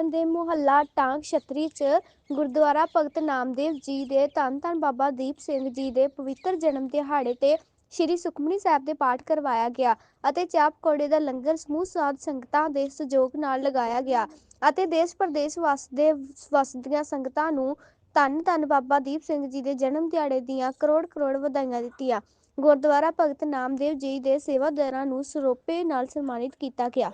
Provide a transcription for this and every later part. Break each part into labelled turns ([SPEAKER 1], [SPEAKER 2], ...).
[SPEAKER 1] ਦੇ ਮੁਹੱਲਾ ਟਾਂਗ ਛਤਰੀ ਚ ਗੁਰਦੁਆਰਾ ਭਗਤ ਨਾਮਦੇਵ ਜੀ ਦੇ ਧੰਨ ਧੰਨ ਬਾਬਾ ਦੀਪ ਸਿੰਘ ਜੀ ਦੇ ਪਵਿੱਤਰ ਜਨਮ ਦਿਹਾੜੇ ਤੇ ਸ੍ਰੀ ਸੁਖਮਨੀ ਸਾਹਿਬ ਦੇ ਪਾਠ ਕਰਵਾਇਆ ਗਿਆ ਅਤੇ ਚਾਪ ਕੋੜੇ ਦਾ ਲੰਗਰ ਸਮੂਹ ਸਾਧ ਸੰਗਤਾਂ ਦੇ ਸਹਿਯੋਗ ਨਾਲ ਲਗਾਇਆ ਗਿਆ ਅਤੇ ਦੇਸ਼ ਪ੍ਰਦੇਸ਼ ਵਸਦੇ ਵਸਦੀਆਂ ਸੰਗਤਾਂ ਨੂੰ ਧੰਨ ਧੰਨ ਬਾਬਾ ਦੀਪ ਸਿੰਘ ਜੀ ਦੇ ਜਨਮ ਦਿਹਾੜੇ ਦੀਆਂ ਕਰੋੜ ਕਰੋੜ ਵਧਾਈਆਂ ਦਿੱਤੀਆਂ। ਗੁਰਦੁਆਰਾ ਭਗਤ ਨਾਮਦੇਵ ਜੀ ਦੇ ਸੇਵਾਦਾਰਾਂ ਨੂੰ ਸਰੋਪੇ ਨਾਲ ਸਨਮਾਨਿਤ ਕੀਤਾ ਗਿਆ।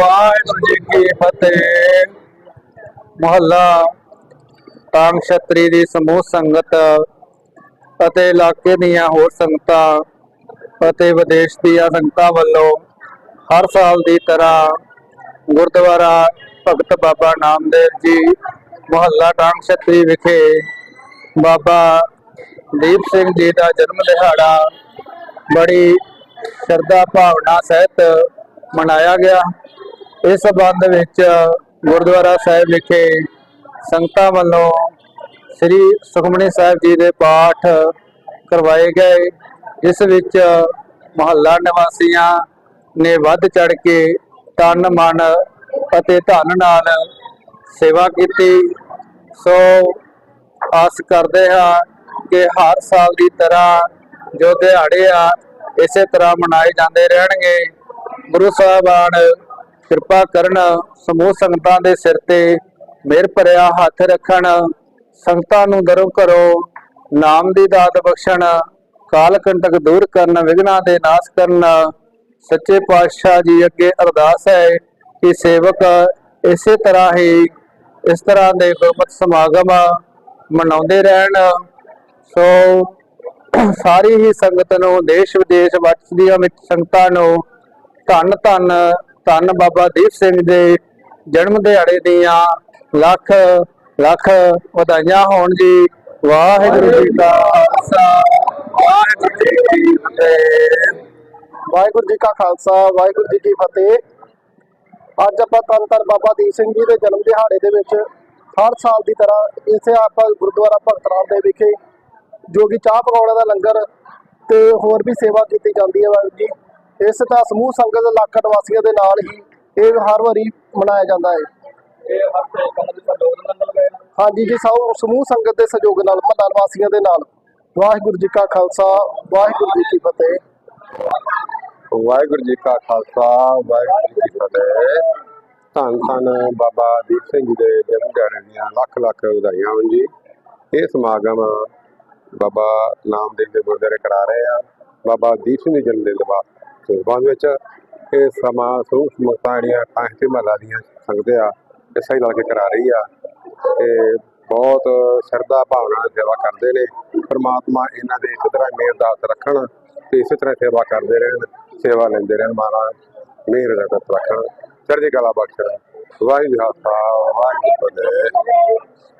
[SPEAKER 2] ਵਾਹਿਗੁਰੂ ਜੀ ਕੀ ਫਤਿਹ ਮੁਹੱਲਾ ਤਾਂਗ ਛਤਰੀ ਦੀ ਸਮੂਹ ਸੰਗਤ ਅਤੇ ਇਲਾਕੇ ਦੀਆਂ ਹੋਰ ਸੰਗਤਾਂ ਅਤੇ ਵਿਦੇਸ਼ ਦੀਆਂ ਸੰਗਤਾਂ ਵੱਲੋਂ ਹਰ ਸਾਲ ਦੀ ਤਰ੍ਹਾਂ ਗੁਰਦੁਆਰਾ ਭਗਤ ਬਾਬਾ ਨਾਮਦੇਵ ਜੀ, ਮੁਹੱਲਾ ਟਾਂਗ ਛਤਰੀ ਵਿਖੇ ਬਾਬਾ ਦੀਪ ਸਿੰਘ ਜੀ ਦਾ ਜਨਮ ਦਿਹਾੜਾ ਬੜੀ ਸ਼ਰਧਾ ਭਾਵਨਾ ਸਹਿਤ ਮਨਾਇਆ ਗਿਆ। ਇਸ ਸੰਬੰਧ ਵਿੱਚ ਗੁਰਦੁਆਰਾ ਸਾਹਿਬ ਵਿਖੇ ਸੰਗਤਾਂ ਵੱਲੋਂ ਸ੍ਰੀ ਸੁਖਮਨੀ ਸਾਹਿਬ ਜੀ ਦੇ ਪਾਠ ਕਰਵਾਏ ਗਏ। ਇਸ ਵਿੱਚ ਮਹੱਲਾ ਨਿਵਾਸੀਆਂ ਨੇ ਵੱਧ ਚੜ ਕੇ ਤਨ ਮਨ ਅਤੇ ਧਨ ਨਾਲ ਸੇਵਾ ਕੀਤੀ। ਸੋ ਆਸ ਕਰਦੇ ਹਾਂ ਕਿ ਹਰ ਸਾਲ ਦੀ ਤਰ੍ਹਾਂ ਜੋ ਦਿਹਾੜੇ ਆ, ਇਸੇ ਤਰ੍ਹਾਂ ਮਨਾਏ ਜਾਂਦੇ ਰਹਿਣਗੇ। ਗੁਰੂ ਸਾਹਿਬਾਨ ਕਿਰਪਾ ਕਰਨ, ਸਮੂਹ ਸੰਗਤਾਂ ਦੇ ਸਿਰ ਤੇ ਮਿਹਰ ਭਰਿਆ ਹੱਥ ਰੱਖਣ। ਸੰਗਤਾਂ ਨੂੰ ਦਰੋਂ ਕਰੋ ਨਾਮ ਦੀ ਦਾਤ ਬਖਸ਼ਣ, ਕਾਲ ਕੰਟਕ ਦੂਰ ਕਰਨ ਵਿਗਨਾਂ ਦੇ ਨਾਸ਼ ਕਰਨ। ਸੱਚੇ ਪਾਤਸ਼ਾਹ ਜੀ ਅੱਗੇ ਅਰਦਾਸ ਹੈ ਕਿ ਸੇਵਕ ਇਸੇ ਤਰ੍ਹਾਂ ਹੀ ਇਸ ਤਰ੍ਹਾਂ ਦੇ ਗੁਰਮਤਿ ਸਮਾਗਮ ਮਨਾਉਂਦੇ ਰਹਿਣ। ਸੋ ਸਾਰੀ ਹੀ ਸੰਗਤ ਨੂੰ, ਦੇਸ਼ ਵਿਦੇਸ਼ ਵਸਦੀਆਂ ਵਿੱਚ ਸੰਗਤਾਂ ਨੂੰ ਧੰਨ ਧੰਨ ਧੰਨ ਬਾਬਾ ਦੀਪ ਸਿੰਘ ਦੇ ਜਨਮ ਦਿਹਾੜੇ ਦੀਆਂ ਲੱਖ ਲੱਖ ਵਧਾਈਆਂ ਹੋਣ ਜੀ। ਵਾਹਿਗੁਰੂ ਜੀ ਕਾ ਖਾਲਸਾ। ਵਾਹਿਗੁਰੂ ਜੀ ਕੀ ਫਤਿਹ।
[SPEAKER 3] ਵਾਹਿਗੁਰੂ ਜੀ ਕਾ ਖਾਲਸਾ ਵਾਹਿਗੁਰੂ ਜੀ ਕੀ ਫਤਿਹ। ਅੱਜ ਆਪਾਂ ਧੰਨ ਬਾਬਾ ਦੀਪ ਸਿੰਘ ਜੀ ਦੇ ਜਨਮ ਦਿਹਾੜੇ ਦੇ ਵਿੱਚ ਹਰ ਸਾਲ ਦੀ ਤਰ੍ਹਾਂ ਇਸੇ ਆਪਾਂ ਗੁਰਦੁਆਰਾ ਭਗਤ ਰਾਮ ਦੇ ਵਿਖੇ ਜੋ ਕਿ ਚਾਹ ਪਕੌੜੇ ਦਾ ਲੰਗਰ ਤੇ ਹੋਰ ਵੀ ਸੇਵਾ ਕੀਤੀ ਜਾਂਦੀ ਹੈ ਵਾਹਿਗੁਰੂ ਜੀ ਇਸ ਦਾ ਸਮੂਹ ਸੰਗਤ ਲੱਖ ਨਿਵਾਸੀਆਂ ਦੇ ਨਾਲ ਹੀ ਇਹ ਹਰ ਵਾਰੀ ਮਨਾਇਆ ਜਾਂਦਾ ਹੈ। ਹਾਂਜੀ ਜੀ ਸਭ ਸਮੂਹ ਸੰਗਤ ਦੇ ਸਹਿਯੋਗ ਨਾਲ ਮਹੱਲਾ ਨਿਵਾਸੀਆਂ ਦੇ ਨਾਲ। ਵਾਹਿਗੁਰੂ ਜੀ ਕਾ ਖਾਲਸਾ ਵਾਹਿਗੁਰੂ ਜੀ ਕੀ ਫਤਿਹ।
[SPEAKER 4] ਵਾਹਿਗੁਰੂ ਜੀ ਕਾ ਖਾਲਸਾ, ਵਾਹਿਗੁਰੂ ਜੀ ਕੀ ਫਤਿਹ। ਧੰਨ ਧੰਨ ਬਾਬਾ ਦੀਪ ਸਿੰਘ ਜੀ ਦੇ ਜਨਮ ਦਿਹਾੜੇ ਦੀਆਂ ਲੱਖ ਲੱਖ ਵਧਾਈਆਂ ਹੋਣ ਜੀ। ਇਹ ਸਮਾਗਮ ਬਾਬਾ ਨਾਮਦੇਵ ਦੇ ਗੁਰਦੁਆਰੇ ਕਰਾ ਰਹੇ ਆ ਬਾਬਾ ਦੀਪ ਸਿੰਘ ਦੇ ਜਨਮ ਦਿਨ ਦੇ ਬਾਅਦ ਵਿੱਚ ਇਹ ਸਮਾਂ ਸਮੂਹ ਸਮਗਤਾਂ ਜਿਹੜੀਆਂ ਕਾਂਹ ਤੇ ਦੀਆਂ ਸੰਗਤ ਆ ਇਸੇ ਹੀ ਲਾ ਕੇ ਕਰਾ ਰਹੀ ਆ। ਤੇ ਬਹੁਤ ਸ਼ਰਧਾ ਭਾਵਨਾ ਨਾਲ ਸੇਵਾ ਕਰਦੇ ਨੇ। ਪ੍ਰਮਾਤਮਾ ਇਹਨਾਂ ਦੇ ਇਸੇ ਤਰ੍ਹਾਂ ਮਿਹਰ ਦਾ ਰੱਖਣ ਤੇ ਇਸੇ ਤਰ੍ਹਾਂ ਸੇਵਾ ਕਰਦੇ ਰਹਿਣ। ਸੇਵਾ ਲੈਂਦੇ ਰਹਿਣ ਮਹਾਰਾਜ ਮਿਹਰ ਦਾ ਹੱਥ ਰੱਖਣ, ਚੜ੍ਹਦੀ ਕਲਾ ਬਖਸ਼ਣ। ਵਾਹਿਗੁਰੂ ਜੀ ਕਾ ਖਾਲਸਾ, ਵਾਹਿਗੁਰੂ ਜੀ ਕੀ ਫਤਿਹ।